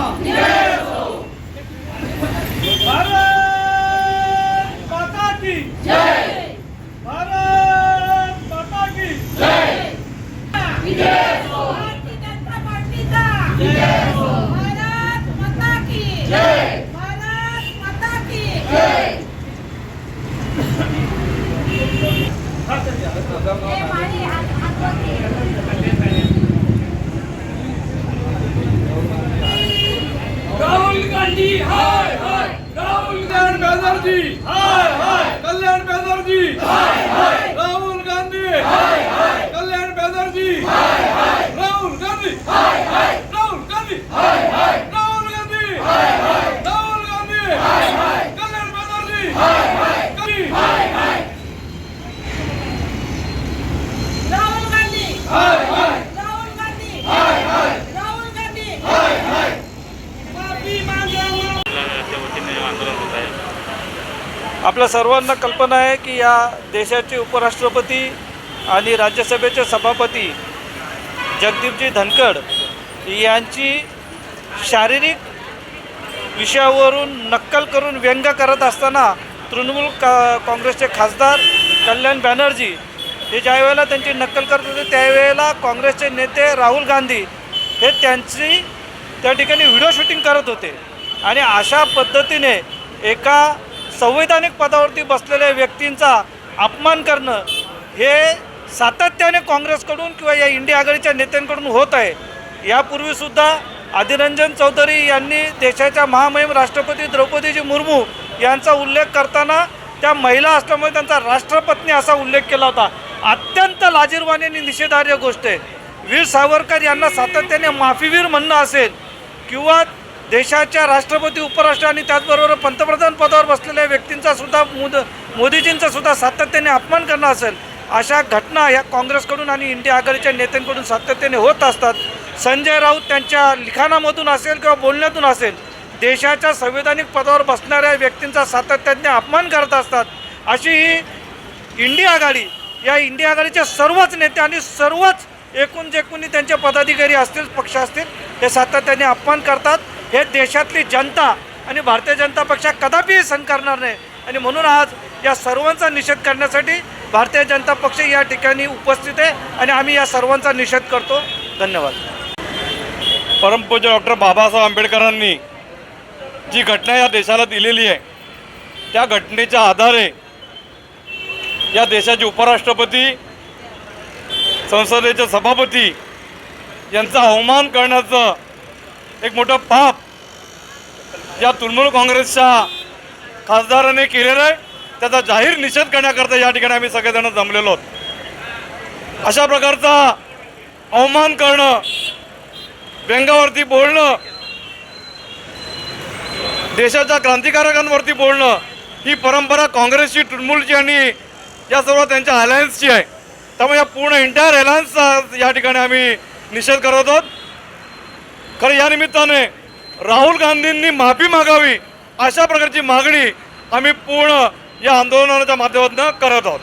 पाकिस्ता भारत माता की भारत माता की भारतीय जनता पार्टीचा भारत माता की भारत माता की हे मारी हात- हातवरती. राहुल गांधी हाय हाय राहुल बॅनर्जी हाय हाय कल्याण बॅनर्जी हाय हाय राहुल गांधी हाय हाय कल्याण बॅनर्जी हाय हाय राहुल गांधी हाय हाय राहुल गांधी हाय हाय राहुल गांधी हाय हाय राहुल गांधी हाय हाय कल्याण बॅनर्जी हाय हाय हाय हाय राहुल गांधी हाय हाय राहुल गांधी हाय हाय राहुल गांधी हाय हाय माफी मागावं त्या वतीने आंदोलन होत आहे आपल्या सर्वांना कल्पना आहे की या देशाचे उपराष्ट्रपती आणि राज्यसभेचे सभापती जगदीपजी धनखड यांची शारीरिक विषयावरून नक्कल करून व्यंग करत असताना तृणमूल का काँग्रेसचे खासदार कल्याण बॅनर्जी हे ज्यावेळेला त्यांची नक्कल करत होते त्यावेळेला काँग्रेसचे नेते राहुल गांधी हे त्यांची त्या ठिकाणी व्हिडिओ शूटिंग करत होते. आणि अशा पद्धतीने एका संवैधानिक पदावरती बसलेल्या व्यक्तींचा अपमान करणं हे सातत्याने काँग्रेसकडून किंवा या इंडिया आघाडीच्या नेत्यांकडून होत आहे. यापूर्वीसुद्धा अधिरंजन चौधरी यांनी देशाच्या महामहिम राष्ट्रपती द्रौपदीजी मुर्मू यांचा उल्लेख करताना त्या महिला असल्यामुळे त्यांचा राष्ट्रपत्नी असा उल्लेख केला होता. अत्यंत लाजीरवाणी आणि निषेधार्ह गोष्ट आहे. वीर सावरकर यांना सातत्याने माफीवीर म्हणणं असेल किंवा देशाच्या राष्ट्रपती उपराष्ट्र आणि त्याचबरोबर पंतप्रधान पदावर बसलेल्या व्यक्तींचा सुद्धा मोद मोदीजींचा सुद्धा सातत्याने अपमान करणं असेल अशा घटना या काँग्रेसकडून आणि इंडिया आघाडीच्या नेत्यांकडून सातत्याने होत असतात. संजय राऊत त्यांच्या लिखाणामधून असेल किंवा बोलण्यातून असेल देशाच्या संवैधानिक पदावर बसणाऱ्या व्यक्तींचा सातत्याने अपमान करत असतात. अशी ही इंडिया आघाडी या इंडिया आघाडीचे सर्वच नेते आणि सर्वच एकूण जे कोणी त्यांचे पदाधिकारी असतील पक्ष असतील हे सातत्याने अपमान करतात. हे देशातली जनता आणि भारतीय जनता पक्ष कदापिही सहन करणार नाही. आणि म्हणून आज या सर्वांचा निषेध करण्यासाठी भारतीय जनता पक्ष या ठिकाणी उपस्थित आहे आणि आम्ही या सर्वांचा निषेध करतो. धन्यवाद. परमपूज्य डॉक्टर बाबासाहेब आंबेडकरांनी जी घटना या देशाला दिलेली आहे त्या घटनेच्या आधारे या देशाचे उपराष्ट्रपती संसदेचे सभापती यांचा अवमान करण्याचं एक मोठं पाप या तृणमूल काँग्रेसच्या खासदाराने केलेलं आहे. त्याचा जाहीर निषेध करण्याकरता या ठिकाणी आम्ही सगळेजण जमलेलो आहोत. अशा प्रकारचा अवमान करणं व्यंगावरती बोलणं देशाच्या क्रांतिकारकांवरती बोलणं ही परंपरा काँग्रेसची तृणमूलची आणि या सर्व त्यांच्या अलायन्सची आहे. त्यामुळे या पूर्ण एंटायर अलायन्सचा या ठिकाणी आम्ही निषेध करत आहोत. खरं या निमित्ताने राहुल गांधींनी माफी मागावी अशा प्रकारची मागणी आम्ही पूर्ण या आंदोलनाच्या माध्यमातून करत आहोत.